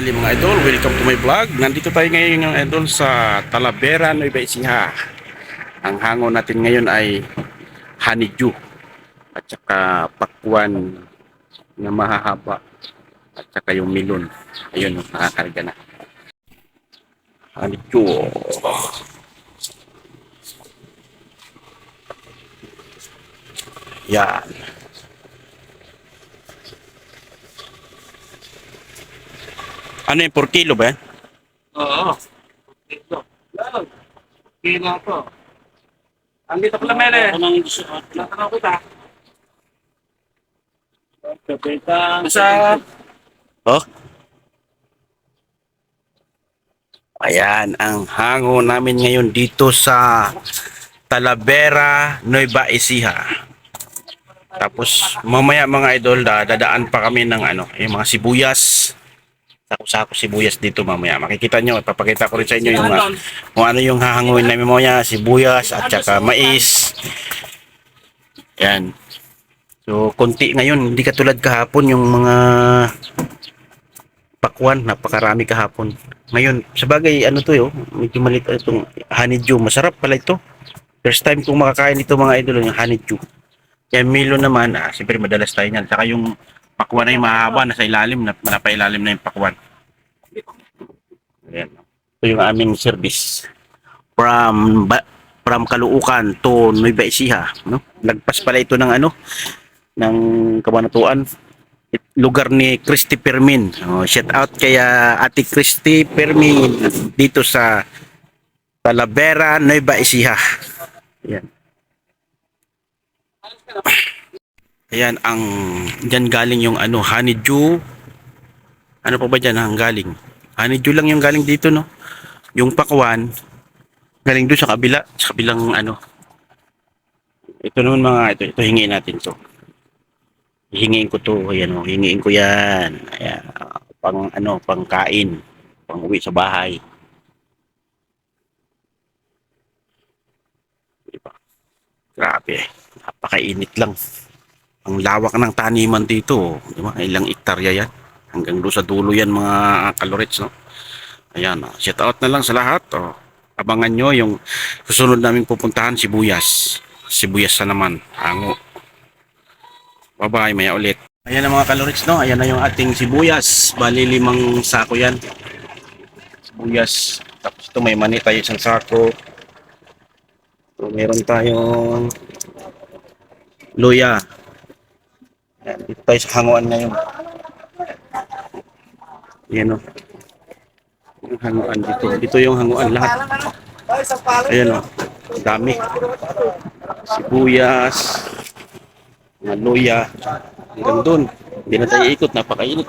tanghali mga idol. Welcome to my vlog. Nandito tayo ngayon mga idol sa Talavera, Nueva Ecija. Ang hango natin ngayon ay honeydew at saka pakwan na mahahaba at saka yung milon. Ayun, nakakarga na. Honeydew. Yan. Ano yung 4 kilo ba yan? Oo. Ito. Kilo to. Andito pala mele. Ako nang gusto ko. Natanaw kita. Kapita. Sa... Oh. Ayan, ang hango namin ngayon dito sa Talavera, Nueva Ecija. Tapos mamaya mga idol, da- dadaan pa kami ng ano, yung mga sibuyas. Sako-sako sibuyas dito mamaya. Makikita nyo, papakita ko rin sa inyo yung ah, kung ano yung hahanguin namin mamaya, sibuyas at saka mais. Yan. So, konti ngayon, hindi katulad kahapon yung mga pakwan, napakarami kahapon. Ngayon, sa bagay, ano to yo, medyo malit itong honeydew. Masarap pala ito. First time kong makakain ito mga idol, yung honeydew. Kaya Milo naman, ah, siyempre madalas tayo niyan. Saka yung pakwan na yung mahaba, nasa ilalim, na, napailalim na yung pakwan. Ayan. Ito yung aming service. From, from Kaluukan to Nueva Ecija. No? Lagpas pala ito ng ano, ng Kabanatuan lugar ni Christy Permin. Oh, shout out kay ah, Ate Christy Permin dito sa Talavera, Nueva Ecija. Ayan. Ayan ang diyan galing yung ano honeydew. Ano pa ba diyan ang galing? Honeydew lang yung galing dito no. Yung pakwan galing doon sa kabila, sa kabilang ano. Ito naman mga ito, ito hingin natin to. Hingin ko to, ayan o, hingiin ko yan. Ayan, pang ano, pang kain, pang uwi sa bahay. Diba? Grabe, napakainit lang. Ang lawak ng taniman dito, di ba? Ilang ektarya yan. Hanggang doon sa dulo yan mga kalorets, no? Ayan, oh. shout out na lang sa lahat. Oh. Abangan nyo yung susunod naming pupuntahan, Sibuyas. Sibuyas na naman, hango. Bye-bye, maya ulit. Ayan ang mga kalorits, no? Ayan na yung ating sibuyas. Bali, limang sako yan. Sibuyas. Tapos ito, may mani tayo isang sako. So, meron tayong luya. Dito tayo sa hanguan ngayon. Ayan, no? Yung hanguan dito. Dito yung hanguan lahat. Ayan, no? Ang dami. Sibuyas mga luya hanggang doon hindi na tayo ikot napakainit